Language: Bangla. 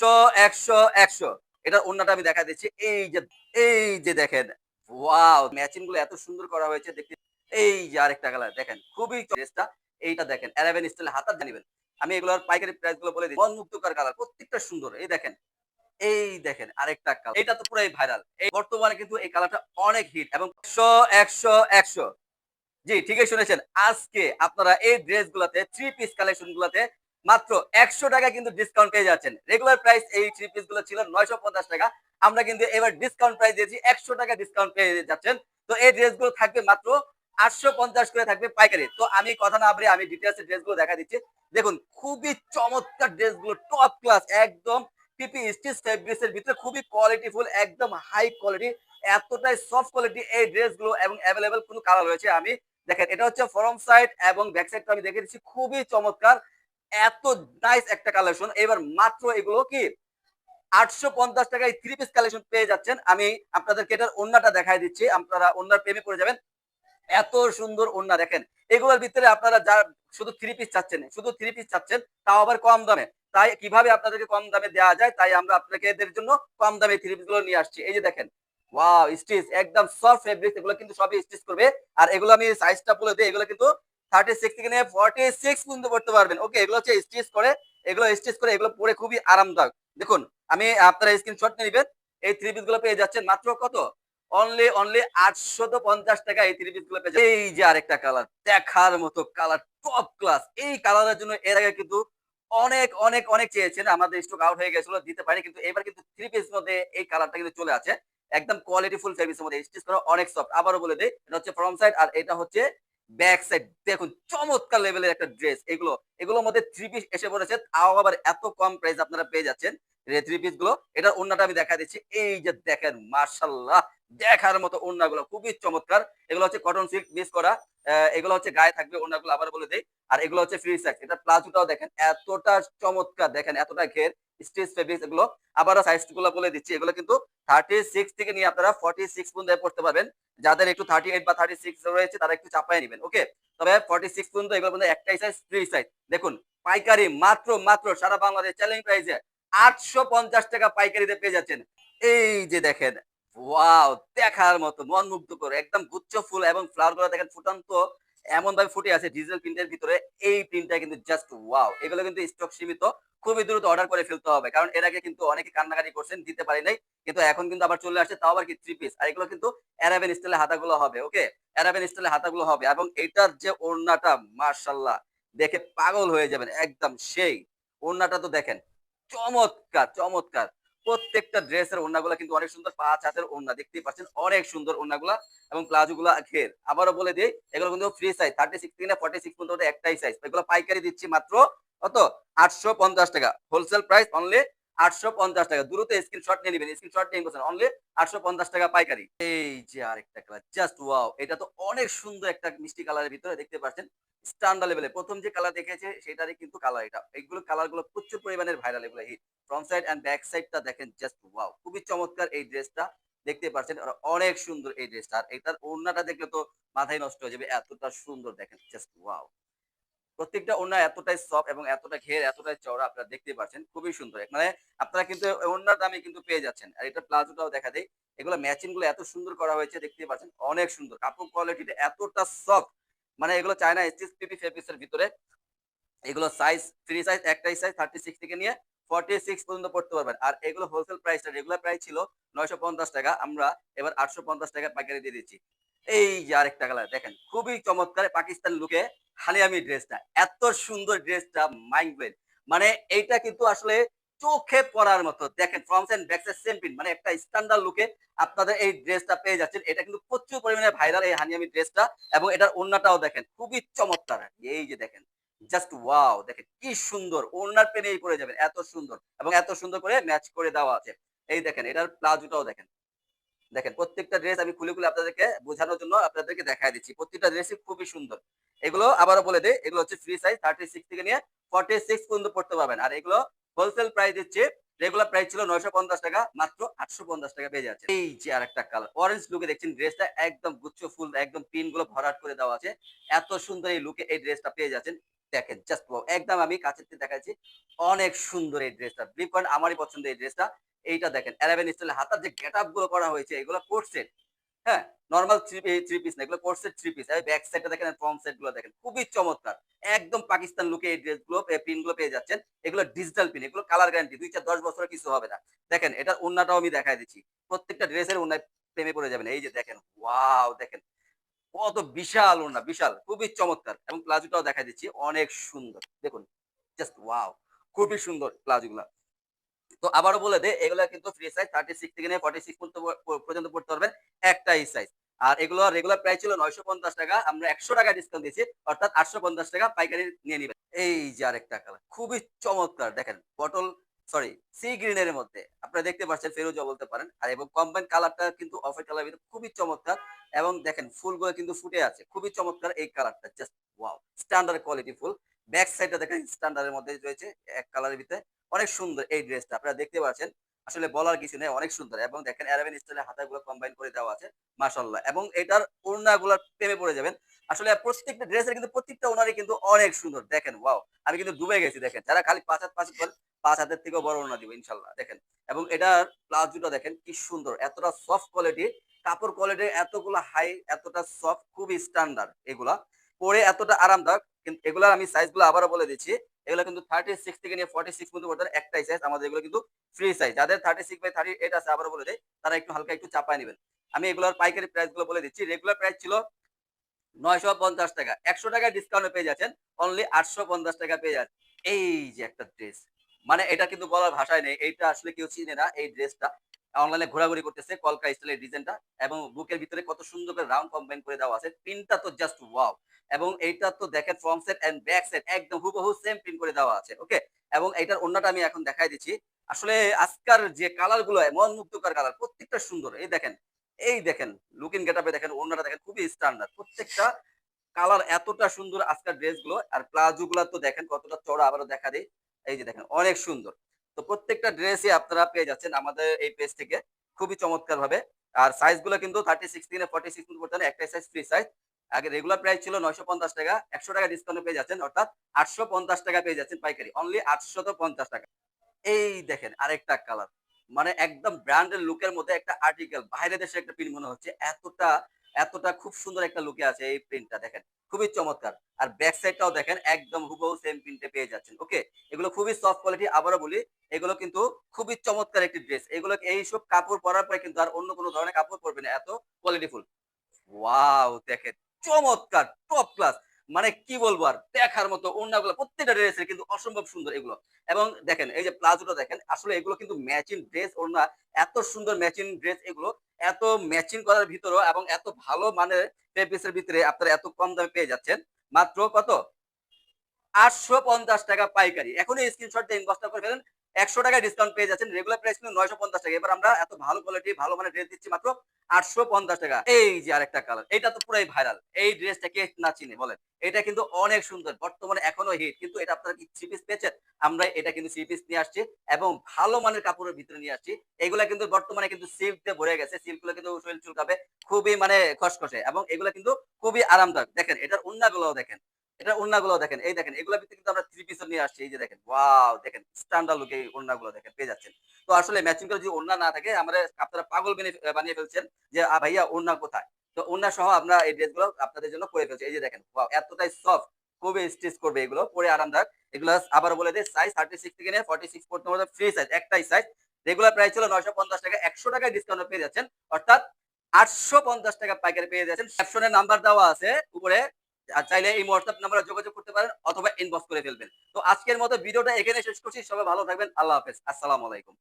একশো একশো একশো। এটার অন্যটা আমি দেখা দিচ্ছি। এই যে এই যে দেখেন। ওয়াও, ম্যাচিংগুলো এত সুন্দর করা হয়েছে দেখতে। এই যে আরেকটা কালার, দেখেন। খুবই ড্রেসটা এইটা দেখেন অ্যারাবেন স্টাইল হাতার জানিবেন। আমি এগুলোর পাইকারি প্রাইসগুলো বলে দিই মনমুক্তকার কালার, প্রত্যেকটা সুন্দর। এই দেখেন এই দেখেন আরেকটা কালার। এটা তো পুরাই ভাইরাল এই বর্তমানে কিন্তু এই কালারটা অনেক হিট এবং একশো একশো একশো। জি, ঠিকই শুনেছেন। আজকে আপনারা এই ড্রেস গুলাতে থ্রি পিস কালেকশন গুলাতে মাত্র একশো টাকা কিন্তু ডিসকাউন্ট পেয়ে যাচ্ছেন। রেগুলার প্রাইস এই থ্রি পিসগুলো ছিল নয়শো পঞ্চাশ টাকা। আমরা কিন্তু এবার ডিসকাউন্ট প্রাইস দিয়েছি, একশো টাকা ডিসকাউন্ট পেয়ে যাচ্ছেন। তো এই ড্রেসগুলো থাকবে মাত্র আটশো পঞ্চাশ করে থাকবে পাইকারি। তো আমি কথা না বলে আমি দেখা দিচ্ছি। দেখুন, খুবই চমৎকার ড্রেসগুলো টপ ক্লাস একদম পিপি স্টিচ ফেব্রিক্স এর ভিতরে খুবই কোয়ালিটিফুল একদম হাই কোয়ালিটি এতটাই সফট কোয়ালিটি এই ড্রেসগুলো এবং অ্যাভেলেবেল কোনো কালার রয়েছে। আমি দেখেন, এটা হচ্ছে ফরম সাইড এবং ব্যাক সাইডটা আমি দেখে দিচ্ছি। খুবই চমৎকার। এত নাইস একটা কালেকশন এবার মাত্র এগুলো কি? আটশো পঞ্চাশ টাকায় থ্রি পিস কালেকশন পেয়ে যাচ্ছেন। আমি আপনাদেরকে এটার ওন্নাটা দেখাই দিচ্ছি। আপনারা ওন্নার প্রেমে পড়ে যাবেন। এত সুন্দর ওন্না দেখেন। এগুলোর ভিতরে আপনারা যা শুধু থ্রি পিস চাচ্ছেন, শুধু থ্রি পিস চাচ্ছেন, তাও আবার কম দামে। তাই কীভাবে আপনাদেরকে কম দামে দেওয়া যায়, তাই আমরা আপনাকে এদের জন্য কম দামে থ্রি পিসগুলো নিয়ে আসছি। এই যে দেখেন ওয়াও স্টিচ একদম সফট ফেব্রিক এগুলো কিন্তু সবই স্টিচ করবে। আর এগুলো আমি সাইজটা বলে দিই, এগুলো কিন্তু থার্টি সিক্স থেকে নিয়ে ফর্টি সিক্স পর্যন্ত করতে পারবেন। ওকে এগুলো হচ্ছে স্টিচ করে, এগুলো স্টিচ করে, এগুলো পরে খুবই আরামদায়ক। দেখুন, আমি আপনারা স্ক্রিনশট নিয়ে নেবেন, এই থ্রি পিসগুলো পেয়ে যাচ্ছেন মাত্র কত? অনলি অনলি আটশত পঞ্চাশ টাকা এই থ্রি পিসগুলো পেয়ে এই যে আরেকটা কালার দেখার মতো কালার টপ ক্লাস এই কালারের জন্য এর আগে কিন্তু অনেক অনেক অনেক চেয়েছেন। আমাদের স্টক আউট হয়ে গেছিল, দিতে পারি কিন্তু এবার কিন্তু থ্রি পিস মধ্যে এই কালারটা কিন্তু চলে আছে। একদম কোয়ালিটি ফুল ফেব্রিক্সের মধ্যে স্টিচ করা অনেক সফট আবারও বলে দেই, এটা হচ্ছে সাইড আর এটা হচ্ছে ব্যাক সাইড দেখুন, চমৎকার লেভেলের একটা ড্রেস এগুলো, এগুলোর মধ্যে থ্রি পিস এসে পড়েছে, তাও আবার এত কম প্রাইস আপনারা পেয়ে যাচ্ছেন। থ্রি পিসগুলো, এটার অন্যটা আমি দেখা দিচ্ছি। এই যে দেখেন মার্শাল্লাহ দেখার মতো ওন্নাগুলো খুবই চমৎকার। এগুলো হচ্ছে কটন সিল্ক মিস করা এগুলো হচ্ছে গায়ে থাকবে ওন্নাগুলো আবার বলে দেই। আর এগুলো হচ্ছে ফ্রি সাইজ এটা প্লাজোটাও দেখেন, এতটা চমৎকার, দেখেন, এতটা ঘের স্টিচ ফেব্রিক্স এগুলো। আবারও সাইজগুলো বলে দিচ্ছি, এগুলো কিন্তু থার্টি সিক্স থেকে নিয়ে আপনারা ফর্টি সিক্স পর্যন্ত পড়তে পারবেন। যাদের একটু থার্টি এইট বা থার্টি সিক্স রয়েছে, তারা একটু চাপায় নেবেন ওকে তবে ফর্টি সিক্স পর্যন্ত এগুলো পর্যন্ত একটাই সাইজ ফ্রি সাইজ দেখুন, পাইকারি, মাত্র মাত্র সারা বাংলাদেশ চ্যালেঞ্জ প্রাইসে আটশো পঞ্চাশ টাকা পাইকারিতে পেয়ে যাচ্ছেন। এই যে দেখেন ওয়াও দেখার মতো মন মুগ্ধ করে একদম গুচ্ছ ফুল এবং ফ্লাওয়ারগুলো দেখেন ফুটান্ত এমন ভাবে ফুটে আছে ডিজিটাল প্রিন্টের ভিতরে, এই প্রিন্টটা কিন্তু জাস্ট ওয়াও এগুলো কিন্তু স্টক সীমিত, খুবই দ্রুত অর্ডার করে ফেলতে হবে, কারণ এর আগে কিন্তু অনেকে কান্নাকাটি করছেন, দিতে পারি নাই, কিন্তু এখন কিন্তু আবার চলে আসছে, তাও আবার কি থ্রি পিস আর এগুলো কিন্তু অ্যারাবেন স্টাইলের হাতাগুলো হবে ওকে অ্যারাবেন স্টাইলের হাতাগুলো হবে, এবং এটার যে ওড়নাটা মার্শাল্লাহ দেখে পাগল হয়ে যাবেন, একদম সেই, ওড়নাটা তো দেখেন, চমৎকার চমৎকার প্রত্যেকটা ড্রেসের ওড়নাগুলো কিন্তু অনেক সুন্দর পাঁচ হাতের ওনা দেখতেই পাচ্ছেন? অনেক সুন্দর ওড়নাগুলা এবং প্লাজো গুলা ঘের। আবারও বলে দিই, এগুলো কিন্তু ফ্রি সাইজ থার্টি সিক্স থেকে ফর্টি সিক্স পর্যন্ত একটাই সাইজ এগুলো পাইকারি দিচ্ছি মাত্র কত? আটশো পঞ্চাশ টাকা। হোলসেল প্রাইস অনলি আটশো পঞ্চাশ টাকা। স্ক্রিনশট নিয়ে নেবেন। স্ক্রিনশট নিয়ে বলছেন অনলি আটশো পঞ্চাশ টাকা পাইকারি। এই যে আরেকটা কালার জাস্ট ওয়াও এটা তো অনেক সুন্দর একটা মিষ্টি কালারের ভিতরে দেখতে পাচ্ছেন। স্ট্যান্ডার্ড লেভেলে প্রথম যে কালার দেখেছে, সেটারই কিন্তু কালার এটা। এইগুলো কালারগুলো প্রচুর পরিমাণের ভাইরাল এগুলো hit front side and back সাইডটা দেখেন জাস্ট ওয়াও খুবই চমৎকার এই ড্রেসটা দেখতে পাচ্ছেন। অনেক সুন্দর এই ড্রেসটা আর এটার ওড়নাটা দেখলে তো মাথায় নষ্ট হয়ে যাবে। এতটা সুন্দর দেখেন জাস্ট ওয়াও প্রত্যেকটা ওড়না এতটাই সফট এবং এতটা ঘের, এতটাই চওড়া আপনারা দেখতে পাচ্ছেন। খুবই সুন্দর। মানে আপনারা কিন্তু ওড়নার দামে কিন্তু পেয়ে যাচ্ছেন। আর এটা প্লাজোটাও দেখা দেয় এগুলো ম্যাচিংগুলো এত সুন্দর করা হয়েছে দেখতে পাচ্ছেন। অনেক সুন্দর। কাপড় কোয়ালিটিটা এতটা সফট মানে এগুলো চায়না স্টিচ পিপি ফেব্রিক্সের ভিতরে। এগুলো সাইজ ফ্রি সাইজ একটাই সাইজ থার্টি সিক্স থেকে নিয়ে ফর্টি সিক্স পর্যন্ত পড়তে পারবেন। আর এগুলো হোলসেল প্রাইসটা রেগুলার প্রাইস ছিল নয়শো পঞ্চাশ টাকা। আমরা এবার আটশো পঞ্চাশ টাকা পাইকারি দিয়ে দিচ্ছি। এই যে আরেকটা কালার দেখেন। খুবই চমৎকার পাকিস্তান লুকে হালিয়ামি ড্রেসটা এত সুন্দর ড্রেসটা মাইন্ড ব্লেড মানে এইটা কিন্তু আসলে চোখে পড়ার মতো। দেখেন fronts and back same print মানে একটা স্ট্যান্ডার্ড লুকে আপনাদের এই ড্রেসটা পেয়ে যাচ্ছেন। এটা কিন্তু প্রচুর পরিমাণে ভাইরাল এই হানিয়ামি ড্রেসটা এবং এটার ওড়নাটাও দেখেন, খুবই চমৎকার। এই যে দেখেন জাস্ট ওয়াও দেখেন কি সুন্দর, ওড়নার পেনেই পরে যাবেন, এত সুন্দর, এবং এত সুন্দর করে ম্যাচ করে দেওয়া আছে। এই দেখেন, এটার প্লাজোটাও দেখেন। দেখেন, প্রত্যেকটা ড্রেস আমি খুলে খুলে আপনাদেরকে বোঝানোর জন্য আপনাদেরকে দেখাই দিচ্ছি। প্রত্যেকটা ড্রেসই খুবই সুন্দর। এগুলো আবারও বলে দেয় এগুলো হচ্ছে ফ্রি সাইজ থার্টি সিক্স থেকে নিয়ে ফর্টি সিক্স পর্যন্ত পড়তে পারবেন। আর এগুলো হোলসেল প্রাইস দিচ্ছে রেগুলার প্রাইস ছিল নয়শো পঞ্চাশ টাকা, মাত্র আটশো পঞ্চাশ টাকা পেয়ে যাচ্ছে এই যে আরেকটা কালার অরেঞ্জ লুকে দেখছেন ড্রেসটা একদম গুচ্ছ ফুল একদম পিনগুলো ভরাট করে দেওয়া আছে। এত সুন্দর এই লুকে এই ড্রেসটা পেয়ে যাচ্ছেন। দেখেন জাস্ট একদম আমি কাছের থেকে দেখাচ্ছি, অনেক সুন্দর এই ড্রেসটা বিলিভ করেন আমারই পছন্দ এই ড্রেসটা এইটা দেখেন অ্যারাবিয়ান স্টাইলে হাতার যে গেটগুলো করা হয়েছে, এগুলো হ্যাঁ নর্মাল থ্রি পিস না, এগুলো থ্রি পিস ব্যাক সাইডটা দেখেন ফ্রন্ট সাইডগুলো দেখেন, খুবই চমৎকার। একদম পাকিস্তান লুকে এই ড্রেসগুলো পিনগুলো পেয়ে যাচ্ছেন। এগুলো ডিজিটাল পিন এগুলো কালার গ্যারান্টি দুই চার, দশ বছরের কিছু হবে না। দেখেন, এটার ওন্নাটাও আমি দেখাই দিচ্ছি। প্রত্যেকটা ড্রেসের ওন্নায় প্রেমে পড়ে যাবেন। এই যে দেখেন ওয়াও দেখেন কত বিশাল ওড়না বিশাল, খুবই চমৎকার। এবং প্লাজোটাও দেখা দিচ্ছি, অনেক সুন্দর। দেখুন জাস্ট ওয়াও খুবই সুন্দর প্লাজোগুলা। তো আবারও বলে দে এগুলা কিন্তু ফ্রি সাইজ থার্টি সিক্স থেকে নিয়ে ফর্টি সিক্স পর্যন্ত পড়তে পারবেন একটাই সাইজ আর এগুলো রেগুলার প্রাইস ছিল নয়শো পঞ্চাশ টাকা, আমরা একশো টাকা ডিসকাউন্ট দিয়েছি, অর্থাৎ আটশো পঞ্চাশ টাকা পাইকারি নিয়ে নিবেন। এই যে আরেকটা কালার খুবই চমৎকার, দেখেন বটল সরি সি গ্রিনের মধ্যে। আপনারা দেখতে পাচ্ছেন ফেরোজা বলতে পারেন। আর এবং কম্বাইন কালারটা কিন্তু অফের কালার ভিতরে খুবই চমৎকার। এবং দেখেন, ফুলগুলো কিন্তু ফুটে আছে। খুবই চমৎকার এই কালারটা just wow standard qualityful. Back সাইডটা দেখেন স্ট্যান্ডার্ডের মধ্যে রয়েছে এক কালারের ভিতরে। অনেক সুন্দর এই ড্রেসটা আপনারা দেখতে পাচ্ছেন, আসলে বলার কিছু নেই, অনেক সুন্দর। এবং দেখেন অ্যারাবিয়ান স্টাইলের হাতাগুলো কম্বাইন করে দেওয়া আছে মাশাল্লাহ এবং এটার ওড়নাগুলো প্রেমে পড়ে যাবেন। আসলে প্রত্যেকটা ড্রেসের কিন্তু প্রত্যেকটা ওনারই কিন্তু অনেক সুন্দর। দেখেন ওয়াও আমি কিন্তু ডুবে গেছি, দেখেন। যারা খালি পাঁচ হাত পাঁচ হাত পাঁচ হাতের থেকেও বড় ওনা দিব, ইনশাল্লাহ, দেখেন। এবং এটার প্লাজোটা দেখেন, কি সুন্দর, এতটা সফট কোয়ালিটি কাপড় কোয়ালিটি এতগুলো হাই এতটা সফট খুবই স্ট্যান্ডার্ড এগুলা। পরে এতটা আরামদায়ক, কিন্তু এগুলা আমি সাইজগুলো আবারও বলে দিচ্ছি, এগুলো কিন্তু থার্টি সিক্স থেকে নিয়ে ফর্টি সিক্স পর্যন্ত পড়তে একটাই সাইজ আমাদের এগুলো কিন্তু ফ্রি সাইজ যাদের thirty six by thirty eight আছে, আবারও বলে দেয় তারা একটু হালকা একটু চাপায় নেবেন। আমি এগুলোর পাইকারি প্রাইসগুলো বলে দিচ্ছি রেগুলার প্রাইস ছিল নয়শো পঞ্চাশ টাকা। একশো টাকা ডিসকাউন্টে পেয়ে যাচ্ছেন অনলি আটশো পঞ্চাশ টাকা পেয়ে যাচ্ছেন। এই যে একটা ড্রেস মানে এটা কিন্তু বলার ভাষায় নেই, এইটা আসলে কেউ চিনে না এই ড্রেসটা অনলাইনে ঘোরাঘুরি করতেছে, কলকা স্টাইলের ডিজাইনটা এবং বুকের ভিতরে কত সুন্দর করে রাউন্ড কম্বাইন করে দেওয়া আছে। প্রিন্টটা তো জাস্ট ওয়াও এবং এইটা তো দেখেন front set and back set একদম হুবহু সেম প্রিন্ট করে দেওয়া আছে ওকে এবং এইটার অন্যটা আমি এখন দেখাই দিচ্ছি। আসলে আজকার যে কালারগুলো, মন মুগ্ধকর কালার প্রত্যেকটা সুন্দর। এই দেখেন এই দেখেন লুকিং গেটআপে দেখেন অন্যটা দেখেন খুবই স্ট্যান্ডার্ড প্রত্যেকটা কালার এতটা সুন্দর আজকাল ড্রেসগুলো আর প্লাজো গুলো তো দেখেন কতটা চড়া আবারও দেখা দেয় এই যে দেখেন, অনেক সুন্দর। তো প্রত্যেকটা ড্রেসই আপনারা পেয়ে যাচ্ছেন আমাদের এই পেজ থেকে, খুবই চমৎকার ভাবে আর সাইজগুলো কিন্তু থার্টি সিক্স থেকে ফর্টি সিক্স পর্যন্ত একটাই সাইজ ফ্রি সাইজ আগে রেগুলার প্রাইস ছিল নয়শো পঞ্চাশ টাকা, একশো টাকা ডিসকাউন্ট পেয়ে যাচ্ছেন, অর্থাৎ আটশো পঞ্চাশ টাকা পেয়ে যাচ্ছেন পাইকারি। অনলি আটশো পঞ্চাশ টাকা। এই দেখেন, আরেকটা কালার মানে একদম ব্র্যান্ডের লুকের মধ্যে একটা আর্টিকেল বাইরে দেশে একটা প্রিন্ট মনে হচ্ছে, এতটা এতটা খুব সুন্দর একটা লুকে আছে এই প্রিন্টটা দেখেন। খুবই চমৎকার। আর ব্যাক সাইডটাও দেখেন, একদম হুবহু সেম প্রিন্টে পেয়ে যাচ্ছেন ওকে এগুলো খুবই সফট কোয়ালিটি আবারও বলি, এগুলো কিন্তু খুবই চমৎকার একটি ড্রেস এগুলো এইসব কাপড় পরার পরে কিন্তু আর অন্য কোনো ধরনের কাপড় পরবে না, এত কোয়ালিটিফুল ওয়াও দেখেন, চমৎকার টপ ক্লাস মানে কি বলব আর? দেখার মতো, অন্যগুলো, প্রত্যেকটা ড্রেসের কিন্তু অসম্ভব সুন্দর এগুলো। এবং দেখেন, এই যে প্লাজোটা দেখেন, আসলে এগুলো কিন্তু ম্যাচিং ড্রেস ওড়না, এত সুন্দর ম্যাচিং ড্রেস এগুলো, এত ম্যাচিং করার ভিতরেও এবং এত ভালো মানের পেপিসের ভিতরে আপনারা এত কম দামে পেয়ে যাচ্ছেন। মাত্র কত? আটশো পঞ্চাশ টাকা পাইকারি। এখনই স্ক্রিনশট দিয়ে ইনবক্সটা করে ফেলেন। একশো টাকা ডিসকাউন্ট পেয়ে যাচ্ছেন। রেগুলার প্রাইস কিন্তু নয়শো পঞ্চাশ টাকা। এবার আমরা এত ভালো কোয়ালিটি ভালো মানের ড্রেস দিচ্ছি মাত্র আটশো পঞ্চাশ টাকা। এই যে আরেকটা কালার এটা তো পুরাই ভাইরাল এই ড্রেসটা কে না চিনে, বলেন? এটা কিন্তু অনেক সুন্দর, বর্তমানে এখনও হিট কিন্তু এটা আপনারা কি থ্রি পিস পেয়েছেন? আমরা এটা কিন্তু থ্রি পিস নিয়ে আসছি এবং ভালো মানের কাপড়ের ভিতরে নিয়ে আসছি। এগুলা কিন্তু বর্তমানে কিন্তু সিল্ক দিয়ে ভরে গেছে। সিল্কগুলো কিন্তু শরীর চুলকাবে, খুবই মানে খসখসে এবং এগুলা কিন্তু খুবই আরামদায়ক। দেখেন, এটার উন্নাগুলো দেখেন। এটা দেখেন, এই দেখেন, এগুলো কিন্তু আমরা থ্রি নিয়ে আসছি, এই যে দেখেন ওয়াও দেখেন স্ট্যান্ডার্ড লুকে দেখেন, পেয়ে যাচ্ছেন। তো আসলে ম্যাচিং করে যদি ওড়না না থাকে আমাদের আপনারা পাগল বানিয়ে ফেলছেন যে ভাইয়া, ওড়না কোথায়? তো ওড়না সহ আমরা এই ড্রেসগুলো আপনাদের জন্য করে ফেলছি। এই যে দেখেন ওয়াও এতটাই সফট খুবই স্টিচ করবে এগুলো, পরে আরামদায়ক। এগুলো আবার বলে দিই সাইজ থার্টি সিক্স থেকে নিয়ে ফর্টি সিক্স পর্যন্ত ফ্রি সাইজ একটাই সাইজ রেগুলার প্রাইস ছিল নয়শো পঞ্চাশ টাকা, একশো টাকায় ডিসকাউন্ট পেয়ে যাচ্ছেন। অর্থাৎ আটশো পঞ্চাশ টাকা পাইকারি পেয়ে যাচ্ছেন। ক্যাপশনের নাম্বার দেওয়া আছে, উপরে চাইলে এই হোয়াটসঅ্যাপ নাম্বারে যোগাযোগ করতে পারেন অথবা ইনবক্স করে ফেলবেন। তো আজকের মতো ভিডিওটা এখানে শেষ করছি। সবাই ভালো থাকবেন। আল্লাহ হাফেজ। আসসালামু আলাইকুম।